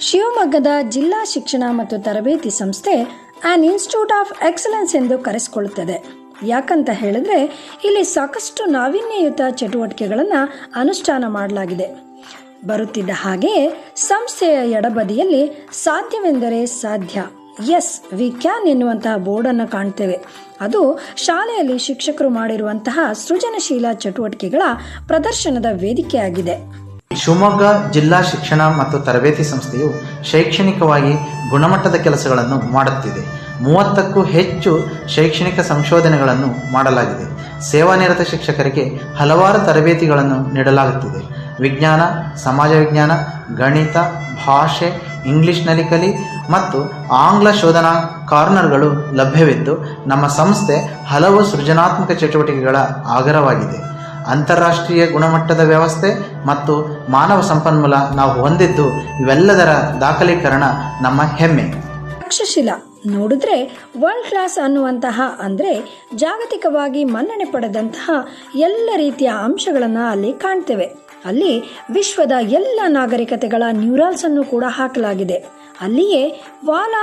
ಶಿವಮೊಗ್ಗದ ಜಿಲ್ಲಾ ಶಿಕ್ಷಣ ಮತ್ತು ತರಬೇತಿ ಸಂಸ್ಥೆ ಆನ್ ಇನ್ಸ್ಟಿಟ್ಯೂಟ್ ಆಫ್ ಎಕ್ಸಲೆನ್ಸ್ ಎಂದು ಕರೆಸಿಕೊಳ್ಳುತ್ತದೆ. ಯಾಕಂತ ಹೇಳಿದ್ರೆ, ಇಲ್ಲಿ ಸಾಕಷ್ಟು ನಾವೀನ್ಯಯುತ ಚಟುವಟಿಕೆಗಳನ್ನು ಅನುಷ್ಠಾನ ಮಾಡಲಾಗಿದೆ. ಬರುತ್ತಿದ್ದ ಹಾಗೆಯೇ ಸಂಸ್ಥೆಯ ಎಡಬದಿಯಲ್ಲಿ ಸಾಧ್ಯವೆಂದರೆ ಸಾಧ್ಯ. ಎಸ್ ವಿ ಕ್ಯಾನ್ ಎನ್ನುವಂತಹ ಬೋರ್ಡನ್ನು ಕಾಣ್ತೇವೆ. ಅದು ಶಾಲೆಯಲ್ಲಿ ಶಿಕ್ಷಕರು ಮಾಡಿರುವಂತಹ ಸೃಜನಶೀಲ ಚಟುವಟಿಕೆಗಳ ಪ್ರದರ್ಶನದ ವೇದಿಕೆಯಾಗಿದೆ. ಶಿವಮೊಗ್ಗ ಜಿಲ್ಲಾ ಶಿಕ್ಷಣ ಮತ್ತು ತರಬೇತಿ ಸಂಸ್ಥೆಯು ಶೈಕ್ಷಣಿಕವಾಗಿ ಗುಣಮಟ್ಟದ ಕೆಲಸಗಳನ್ನು ಮಾಡುತ್ತಿದೆ. ಮೂವತ್ತಕ್ಕೂ ಹೆಚ್ಚು ಶೈಕ್ಷಣಿಕ ಸಂಶೋಧನೆಗಳನ್ನು ಮಾಡಲಾಗಿದೆ. ಸೇವಾನಿರತ ಶಿಕ್ಷಕರಿಗೆ ಹಲವಾರು ತರಬೇತಿಗಳನ್ನು ನೀಡಲಾಗುತ್ತಿದೆ. ವಿಜ್ಞಾನ, ಸಮಾಜ ವಿಜ್ಞಾನ, ಗಣಿತ, ಭಾಷೆ ಇಂಗ್ಲಿಷ್ನಲ್ಲಿ ಕಲಿ ಮತ್ತು ಆಂಗ್ಲ ಶೋಧನಾ ಕಾರ್ನರ್ಗಳು ಲಭ್ಯವಿದ್ದು ನಮ್ಮ ಸಂಸ್ಥೆ ಹಲವು ಸೃಜನಾತ್ಮಕ ಚಟುವಟಿಕೆಗಳ ಆಗರವಾಗಿದೆ. ಅಂತಾರಾಷ್ಟ್ರೀಯ ಗುಣಮಟ್ಟದ ವ್ಯವಸ್ಥೆ ಮತ್ತು ಮಾನವ ಸಂಪನ್ಮೂಲ ನಾವು ಹೊಂದಿದ್ದು ಇವೆಲ್ಲದರ ದಾಖಲೀಕರಣ ನಮ್ಮ ಹೆಮ್ಮೆ. ತಕ್ಷಶಿಲಾ ನೋಡಿದ್ರೆ ವರ್ಲ್ಡ್ ಕ್ಲಾಸ್ ಅನ್ನುವಂತಹ ಅಂದರೆ ಜಾಗತಿಕವಾಗಿ ಮನ್ನಣೆ ಪಡೆದಂತಹ ಎಲ್ಲ ರೀತಿಯ ಅಂಶಗಳನ್ನು ಅಲ್ಲಿ ಕಾಣ್ತೇವೆ. ಅಲ್ಲಿ ವಿಶ್ವದ ಎಲ್ಲ ನಾಗರಿಕತೆಗಳ ನ್ಯೂರಾಲ್ಸ್ ಅನ್ನು ಕೂಡ ಹಾಕಲಾಗಿದೆ. ಅಲ್ಲಿಯೇ ವಾಲ್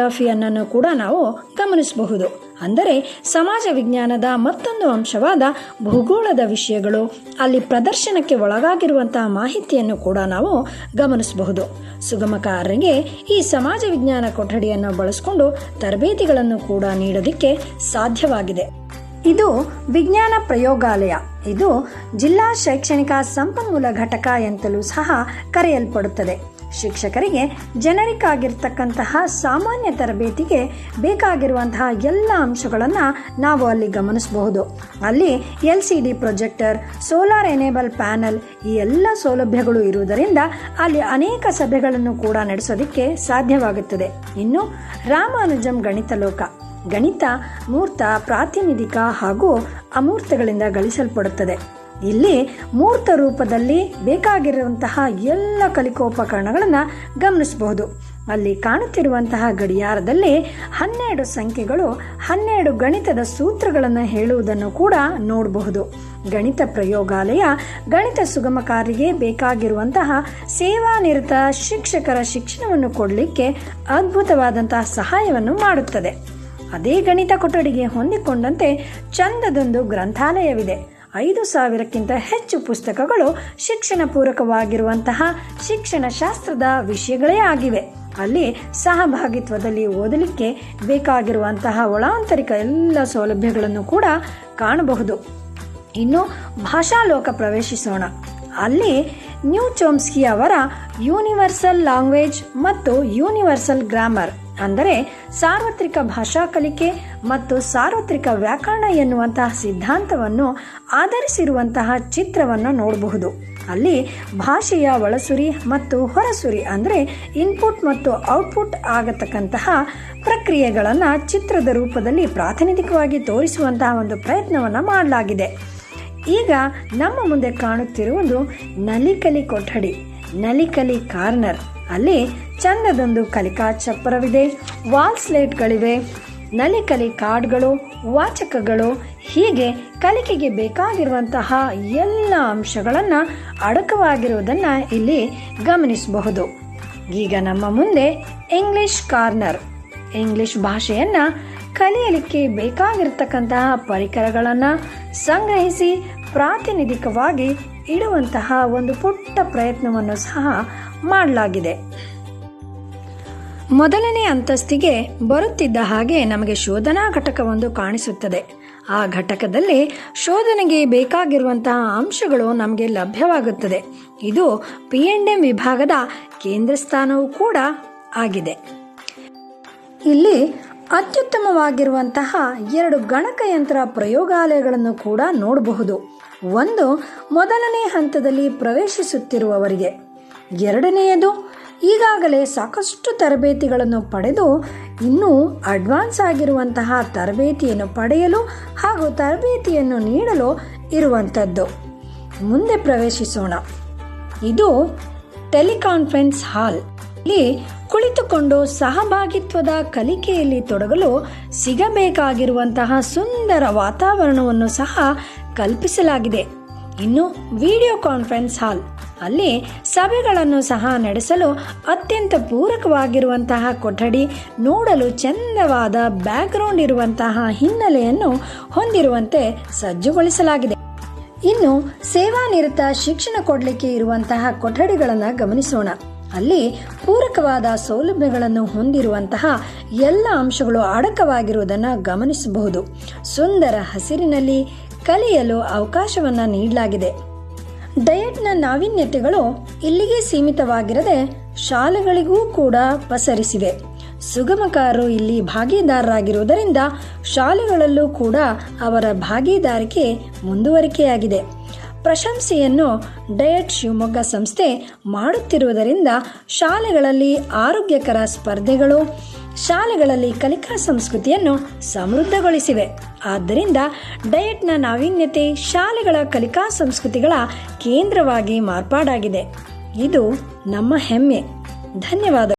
ಆಫ್ ಅನ್ನನ್ನು ಕೂಡ ನಾವು ಗಮನಿಸಬಹುದು. ಅಂದರೆ ಸಮಾಜ ವಿಜ್ಞಾನದ ಮತ್ತೊಂದು ಅಂಶವಾದ ಭೂಗೋಳದ ವಿಷಯಗಳು, ಅಲ್ಲಿ ಪ್ರದರ್ಶನಕ್ಕೆ ಒಳಗಾಗಿರುವಂತಹ ಮಾಹಿತಿಯನ್ನು ಕೂಡ ನಾವು ಗಮನಿಸಬಹುದು. ಸುಗಮಕಾರರಿಗೆ ಈ ಸಮಾಜ ವಿಜ್ಞಾನ ಕೊಠಡಿಯನ್ನು ಬಳಸಿಕೊಂಡು ತರಬೇತಿಗಳನ್ನು ಕೂಡ ನೀಡೋದಕ್ಕೆ ಸಾಧ್ಯವಾಗಿದೆ. ಇದು ವಿಜ್ಞಾನ ಪ್ರಯೋಗಾಲಯ. ಇದು ಜಿಲ್ಲಾ ಶೈಕ್ಷಣಿಕ ಸಂಪನ್ಮೂಲ ಘಟಕ ಎಂತಲೂ ಸಹ ಕರೆಯಲ್ಪಡುತ್ತದೆ. ಶಿಕ್ಷಕರಿಗೆ ಜನರಿಕ್ ಆಗಿರ್ತಕ್ಕಂತಹ ಸಾಮಾನ್ಯ ತರಬೇತಿಗೆ ಬೇಕಾಗಿರುವಂತಹ ಎಲ್ಲ ಅಂಶಗಳನ್ನು ನಾವು ಅಲ್ಲಿ ಗಮನಿಸಬಹುದು. ಅಲ್ಲಿ L C D projector, solar enable panel ಈ ಎಲ್ಲ ಸೌಲಭ್ಯಗಳು ಇರುವುದರಿಂದ ಅಲ್ಲಿ ಅನೇಕ ಸಭೆಗಳನ್ನು ಕೂಡ ನಡೆಸೋದಕ್ಕೆ ಸಾಧ್ಯವಾಗುತ್ತದೆ. ಇನ್ನು ರಾಮಾನುಜಂ ಗಣಿತ ಲೋಕ. ಗಣಿತ, ಮೂರ್ತ, ಪ್ರಾತಿನಿಧಿಕ ಹಾಗೂ ಅಮೂರ್ತಗಳಿಂದ ಗಳಿಸಲ್ಪಡುತ್ತದೆ. ಇಲ್ಲಿ ಮೂರ್ತ ರೂಪದಲ್ಲಿ ಬೇಕಾಗಿರುವಂತಹ ಎಲ್ಲ ಕಲಿಕೋಪಕರಣಗಳನ್ನು ಗಮನಿಸಬಹುದು. ಅಲ್ಲಿ ಕಾಣುತ್ತಿರುವಂತಹ ಗಡಿಯಾರದಲ್ಲಿ ಹನ್ನೆರಡು ಸಂಖ್ಯೆಗಳು, ಹನ್ನೆರಡು ಗಣಿತದ ಸೂತ್ರಗಳನ್ನು ಹೇಳುವುದನ್ನು ಕೂಡ ನೋಡಬಹುದು. ಗಣಿತ ಪ್ರಯೋಗಾಲಯ, ಗಣಿತ ಸುಗಮಕಾರಿಗೆ ಬೇಕಾಗಿರುವಂತಹ ಸೇವಾನಿರತ ಶಿಕ್ಷಕರ ಶಿಕ್ಷಣವನ್ನು ಕೊಡಲಿಕ್ಕೆ ಅದ್ಭುತವಾದಂತಹ ಸಹಾಯವನ್ನು ಮಾಡುತ್ತದೆ. ಅದೇ ಗಣಿತ ಕೊಠಡಿಗೆ ಹೊಂದಿಕೊಂಡಂತೆ ಚಂದದೊಂದು ಗ್ರಂಥಾಲಯವಿದೆ. ಐದು ಸಾವಿರಕ್ಕಿಂತ ಹೆಚ್ಚು ಪುಸ್ತಕಗಳು ಶಿಕ್ಷಣ ಪೂರಕವಾಗಿರುವಂತಹ ಶಿಕ್ಷಣ ಶಾಸ್ತ್ರದ ವಿಷಯಗಳೇ ಆಗಿವೆ. ಅಲ್ಲಿ ಸಹಭಾಗಿತ್ವದಲ್ಲಿ ಓದಲಿಕ್ಕೆ ಬೇಕಾಗಿರುವಂತಹ ಒಳಾಂತರಿಕ ಎಲ್ಲ ಸೌಲಭ್ಯಗಳನ್ನು ಕೂಡ ಕಾಣಬಹುದು. ಇನ್ನು ಭಾಷಾಲೋಕ ಪ್ರವೇಶಿಸೋಣ. ಅಲ್ಲಿ ನ್ಯೂ ಚೋಮ್ಸ್ಕಿ ಅವರ ಯೂನಿವರ್ಸಲ್ ಲ್ಯಾಂಗ್ವೇಜ್ ಮತ್ತು ಯೂನಿವರ್ಸಲ್ ಗ್ರಾಮರ್, ಅಂದರೆ ಸಾರ್ವತ್ರಿಕ ಭಾಷಾ ಕಲಿಕೆ ಮತ್ತು ಸಾರ್ವತ್ರಿಕ ವ್ಯಾಕರಣ ಎನ್ನುವಂತಹ ಸಿದ್ಧಾಂತವನ್ನು ಆಧರಿಸಿರುವಂತಹ ಚಿತ್ರವನ್ನು ನೋಡಬಹುದು. ಅಲ್ಲಿ ಭಾಷೆಯ ಒಳಸುರಿ ಮತ್ತು ಹೊರಸುರಿ, ಅಂದರೆ ಇನ್ಪುಟ್ ಮತ್ತು ಔಟ್ಪುಟ್ ಆಗತಕ್ಕಂತಹ ಪ್ರಕ್ರಿಯೆಗಳನ್ನು ಚಿತ್ರದ ರೂಪದಲ್ಲಿ ಪ್ರಾತಿನಿಧಿಕವಾಗಿ ತೋರಿಸುವಂತಹ ಒಂದು ಪ್ರಯತ್ನವನ್ನು ಮಾಡಲಾಗಿದೆ. ಈಗ ನಮ್ಮ ಮುಂದೆ ಕಾಣುತ್ತಿರುವುದು ನಲಿಕಲಿ ಕೊಠಡಿ, ನಲಿಕಲಿ ಕಾರ್ನರ್. ಅಲ್ಲಿ ಚಂದದೊಂದು ಕಲಿಕಾ ಚಪ್ಪರವಿದೆ. ವಾಲ್ ಸ್ಲೇಟ್ಗಳಿವೆ. ನಲಿಕಲಿ ಕಾರ್ಡ್ಗಳು, ವಾಚಕಗಳು, ಹೀಗೆ ಕಲಿಕೆಗೆ ಬೇಕಾಗಿರುವಂತಹ ಎಲ್ಲ ಅಂಶಗಳನ್ನು ಅಡಕವಾಗಿರುವುದನ್ನು ಇಲ್ಲಿ ಗಮನಿಸಬಹುದು. ಈಗ ನಮ್ಮ ಮುಂದೆ ಇಂಗ್ಲಿಷ್ ಕಾರ್ನರ್. ಇಂಗ್ಲಿಷ್ ಭಾಷೆಯನ್ನು ಕಲಿಯಲಿಕ್ಕೆ ಬೇಕಾಗಿರ್ತಕ್ಕಂತಹ ಪರಿಕರಗಳನ್ನು ಸಂಗ್ರಹಿಸಿ ಪ್ರಾತಿನಿಧಿಕವಾಗಿ ಇಡುವಂತಹ ಒಂದು ಪುಟ್ಟ ಪ್ರಯತ್ನವನ್ನು ಸಹ ಮಾಡಲಾಗಿದೆ. ಮೊದಲನೇ ಅಂತಸ್ತಿಗೆ ಬರುತ್ತಿದ್ದ ಹಾಗೆ ನಮಗೆ ಶೋಧನಾ ಘಟಕವೊಂದು ಕಾಣಿಸುತ್ತದೆ. ಆ ಘಟಕದಲ್ಲಿ ಶೋಧನೆಗೆ ಬೇಕಾಗಿರುವಂತಹ ಅಂಶಗಳು ನಮಗೆ ಲಭ್ಯವಾಗುತ್ತದೆ. ಇದು ಪಿ ಎಂಡ್ ಎಂ ವಿಭಾಗದ ಕೇಂದ್ರ ಸ್ಥಾನವೂ ಕೂಡ ಆಗಿದೆ. ಇಲ್ಲಿ ಅತ್ಯುತ್ತಮವಾಗಿರುವಂತಹ ಎರಡು ಗಣಕಯಂತ್ರ ಪ್ರಯೋಗಾಲಯಗಳನ್ನು ಕೂಡ ನೋಡಬಹುದು. ಒಂದು ಮೊದಲನೇ ಹಂತದಲ್ಲಿ ಪ್ರವೇಶಿಸುತ್ತಿರುವವರಿಗೆ, ಎರಡನೆಯದು ಈಗಾಗಲೇ ಸಾಕಷ್ಟು ತರಬೇತಿಗಳನ್ನು ಪಡೆದು ಇನ್ನೂ ಅಡ್ವಾನ್ಸ್ ಆಗಿರುವಂತಹ ತರಬೇತಿಯನ್ನು ಪಡೆಯಲು ಹಾಗೂ ತರಬೇತಿಯನ್ನು ನೀಡಲು ಇರುವಂಥದ್ದು. ಮುಂದೆ ಪ್ರವೇಶಿಸೋಣ. ಇದು ಟೆಲಿಕಾನ್ಫರೆನ್ಸ್ ಹಾಲ್. ಇಲ್ಲಿ ಕುಳಿತುಕೊಂಡು ಸಹಭಾಗಿತ್ವದ ಕಲಿಕೆಯಲ್ಲಿ ತೊಡಗಲು ಸಿಗಬೇಕಾಗಿರುವಂತಹ ಸುಂದರ ವಾತಾವರಣವನ್ನು ಸಹ ಕಲ್ಪಿಸಲಾಗಿದೆ. ಇನ್ನು ವಿಡಿಯೋ ಕಾನ್ಫರೆನ್ಸ್ ಹಾಲ್ ಅಲ್ಲಿ ಸಭೆಗಳನ್ನು ಸಹ ನಡೆಸಲು ಅತ್ಯಂತ ಪೂರಕವಾಗಿರುವಂತಹ ಕೊಠಡಿ, ನೋಡಲು ಚಂದವಾದ ಬ್ಯಾಕ್ಗ್ರೌಂಡ್ ಇರುವಂತಹ ಹಿನ್ನೆಲೆಯನ್ನು ಹೊಂದಿರುವಂತೆ ಸಜ್ಜುಗೊಳಿಸಲಾಗಿದೆ. ಇನ್ನು ಸೇವಾನಿರತ ಶಿಕ್ಷಣ ಕೊಡಲಿಕ್ಕೆ ಇರುವಂತಹ ಕೊಠಡಿಗಳನ್ನು ಗಮನಿಸೋಣ. ಅಲ್ಲಿ ಪೂರಕವಾದ ಸೌಲಭ್ಯಗಳನ್ನು ಹೊಂದಿರುವಂತಹ ಎಲ್ಲ ಅಂಶಗಳು ಅಡಕವಾಗಿರುವುದನ್ನು ಗಮನಿಸಬಹುದು. ಸುಂದರ ಹಸಿರಿನಲ್ಲಿ ಕಲಿಯಲು ಅವಕಾಶವನ್ನು ನೀಡಲಾಗಿದೆ. ಡಯಟ್ನ ನಾವೀನ್ಯತೆಗಳು ಇಲ್ಲಿಗೆ ಸೀಮಿತವಾಗಿರದೆ ಶಾಲೆಗಳಿಗೂ ಕೂಡ ಪಸರಿಸಿವೆ. ಸುಗಮಕಾರರು ಇಲ್ಲಿ ಭಾಗೀದಾರರಾಗಿರುವುದರಿಂದ ಶಾಲೆಗಳಲ್ಲೂ ಕೂಡ ಅವರ ಭಾಗಿದಾರಿಕೆ ಮುಂದುವರಿಕೆಯಾಗಿದೆ. ಪ್ರಶಂಸೆಯನ್ನು ಡಯಟ್ ಶಿವಮೊಗ್ಗ ಸಂಸ್ಥೆ ಮಾಡುತ್ತಿರುವುದರಿಂದ ಶಾಲೆಗಳಲ್ಲಿ ಆರೋಗ್ಯಕರ ಸ್ಪರ್ಧೆಗಳು, ಶಾಲೆಗಳಲ್ಲಿ ಕಲಿಕಾ ಸಂಸ್ಕೃತಿಯನ್ನು ಸಮೃದ್ಧಗೊಳಿಸಿವೆ. ಆದ್ದರಿಂದ ಡಯಟ್ನ ನಾವೀನ್ಯತೆ ಶಾಲೆಗಳ ಕಲಿಕಾ ಸಂಸ್ಕೃತಿಗಳ ಕೇಂದ್ರವಾಗಿ ಮಾರ್ಪಾಡಾಗಿದೆ. ಇದು ನಮ್ಮ ಹೆಮ್ಮೆ. ಧನ್ಯವಾದ.